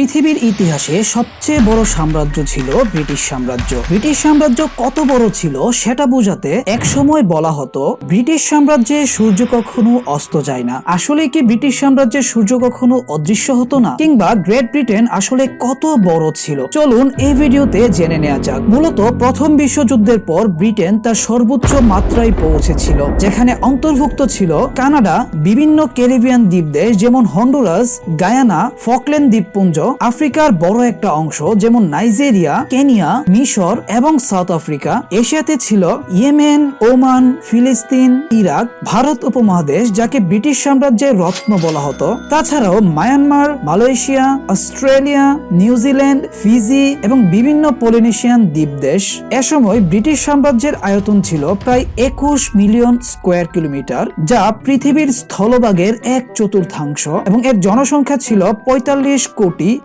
পৃথিবীর ইতিহাসে সবচেয়ে বড় সাম্রাজ্য ছিল ব্রিটিশ সাম্রাজ্য। ব্রিটিশ সাম্রাজ্য কত বড় ছিল সেটা বোঝাতে একসময় বলা হতো, ব্রিটিশ সাম্রাজ্যে সূর্য কখনো অস্ত যায় না। আসলে কি ব্রিটিশ সাম্রাজ্যে সূর্য কখনো অদৃশ্য হতো না? কিংবা গ্রেট ব্রিটেন আসলে কত বড় ছিল? চলুন এই ভিডিওতে জেনে নেওয়া যাক। মূলত প্রথম বিশ্বযুদ্ধের পর ব্রিটেন তার সর্বোচ্চ মাত্রায় পৌঁছেছিল, যেখানে অন্তর্ভুক্ত ছিল কানাডা, বিভিন্ন ক্যারিবিয়ান দ্বীপদেশ যেমন হন্ডুরাস, গায়ানা, ফকল্যান্ড দ্বীপপুঞ্জ আফ্রিকার বড় একটা অংশ যেমন নাইজেরিয়া, কেনিয়া, মিশর এবং সাউথ আফ্রিকা। এশিয়াতে ছিল ইয়েমেন, ওমান, ফিলিস্তিন, ইরাক, ভারত উপমহাদেশ, যাকে ব্রিটিশ সাম্রাজ্যের রত্ন বলা হতো। তাছাড়াও Myanmar, Malaysia, Australia New Zealand Fiji এবং বিভিন্ন পলিনেশিয়ান দ্বীপদেশ। এ সময় ব্রিটিশ সাম্রাজ্যের আয়তন ছিল প্রায় একুশ মিলিয়ন স্কোয়ার কিলোমিটার, যা পৃথিবীর স্থলভাগের এক চতুর্থাংশ এবং এর জনসংখ্যা ছিল পঁয়তাল্লিশ কোটি